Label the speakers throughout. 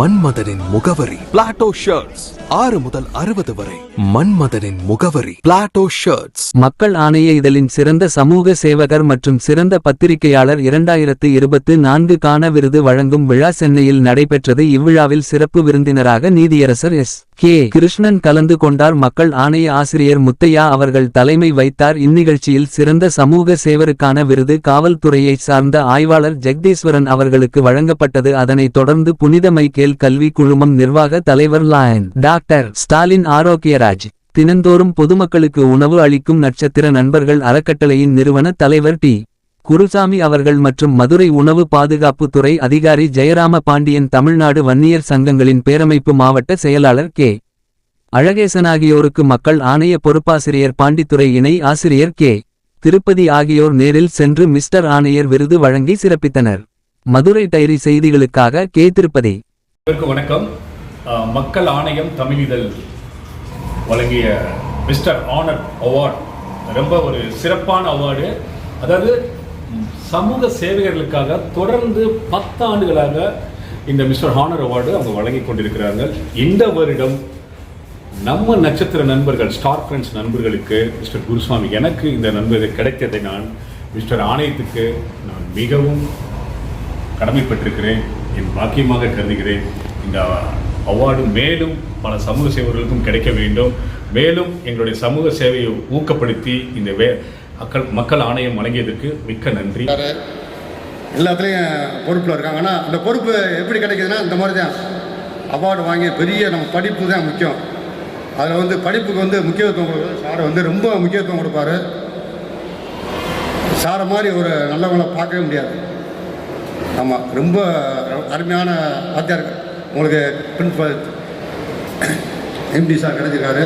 Speaker 1: மன்மதனின் முகவரி. Plato shirts ஆறு முதல் அறுபது வரை. மன்மதனின் முகவரி. பிளாட்டோ ஷர்ட்ஸ்
Speaker 2: மக்கள் ஆணைய இதழின் சிறந்த சமூக சேவகர் மற்றும் சிறந்த பத்திரிகையாளர் இரண்டாயிரத்து இருபத்து நான்கு காண விருது வழங்கும் விழா சென்னையில் நடைபெற்றது. இவ்விழாவில் சிறப்பு விருந்தினராக நீதியரசர் எஸ். கே. கிருஷ்ணன் கலந்து கொண்டார். மக்கள் ஆணைய ஆசிரியர் முத்தையா அவர்கள் தலைமை வைத்தார். இந்நிகழ்ச்சியில் சிறந்த சமூக சேவருக்கான விருது காவல்துறையை சார்ந்த ஆய்வாளர் ஜெகதீஸ்வரன் அவர்களுக்கு வழங்கப்பட்டது. அதனைத் தொடர்ந்து புனித மைக்கேல் கல்வி குழுமம் நிர்வாக தலைவர் லாயன் டாக்டர் ஸ்டாலின் ஆரோக்கியராஜ் தினந்தோறும் பொதுமக்களுக்கு உணவு அளிக்கும் நட்சத்திர நண்பர்கள் அறக்கட்டளையின் நிறுவன தலைவர் டி. குருசாமி அவர்கள் மற்றும் மதுரை உணவு பாதுகாப்பு துறை அதிகாரி ஜெயராம பாண்டியன் தமிழ்நாடு வன்னியர் சங்கங்களின் பேரமைப்பு மாவட்ட செயலாளர் கே. அழகேசன் ஆகியோருக்கு மக்கள் ஆணைய பொறுப்பாசிரியர் பாண்டித்துறை இணை ஆசிரியர் கே. திருப்பதி ஆகியோர் நேரில் சென்று மிஸ்டர் ஆணையர் விருது வழங்கி சிறப்பித்தனர். மதுரை டைரி செய்திகளுக்காக கே. திருப்பதி.
Speaker 3: வணக்கம். மக்கள் ஆணையம் தமிழிதழ் வழங்கிய மிஸ்டர் ஆனர் அவார்ட். ரொம்ப ஒரு சிறப்பான அவார்டு. அதாவது சமூக சேவைகளுக்காக தொடர்ந்து பத்து ஆண்டுகளாக இந்த மிஸ்டர் ஹானர் அவார்டு அவங்க வழங்கி கொண்டிருக்கிறார்கள். இந்த வருடம் நம்ம நட்சத்திர நண்பர்கள் ஸ்டார் ஃப்ரெண்ட்ஸ் நண்பர்களுக்கு மிஸ்டர் குருசுவாமி எனக்கு இந்த நண்பர்கள் கிடைத்ததை நான் மிஸ்டர் ஆணையத்துக்கு நான் மிகவும் கடமைப்பட்டிருக்கிறேன் என் பாக்கியமாக கருதுகிறேன். இந்த அவார்டு மேலும் பல சமூக சேவர்களுக்கும் கிடைக்க வேண்டும். மேலும் எங்களுடைய சமூக சேவையை ஊக்கப்படுத்தி இந்த வே மக்கள் மக்கள் ஆணையம் வழங்கியதற்கு மிக்க நன்றி.
Speaker 4: எல்லாத்துலேயும் பொறுப்பில் இருக்காங்க. ஆனால் அந்த பொறுப்பு எப்படி கிடைக்குதுன்னா இந்த மாதிரி தான் அவார்டு வாங்கி பெரிய நம்ம படிப்பு தான் முக்கியம். அதில் வந்து படிப்புக்கு வந்து முக்கியத்துவம் கொடுக்குறது சார் வந்து ரொம்ப முக்கியத்துவம் கொடுப்பாரு. சாரை மாதிரி ஒரு நல்லவங்களை பார்க்கவே முடியாது. ஆமாம் ரொம்ப அருமையான வாத்தியார். உங்களுக்கு பிரின்சிபல் எம்டி சார் கிடைச்சிருக்காரு.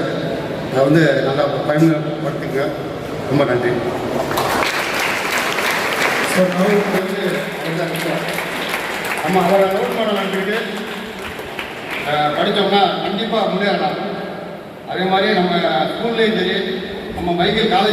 Speaker 4: அதை வந்து நல்லா பயன்படுத்துங்க ரொம்ப நன்றி. நம்ம அவரை நோட் பண்ண நம்பிட்டு படித்தோம்னா கண்டிப்பாக முன்னேறலாம் அதே மாதிரி நம்ம ஸ்கூல்லேயும் சரி நம்ம Michael college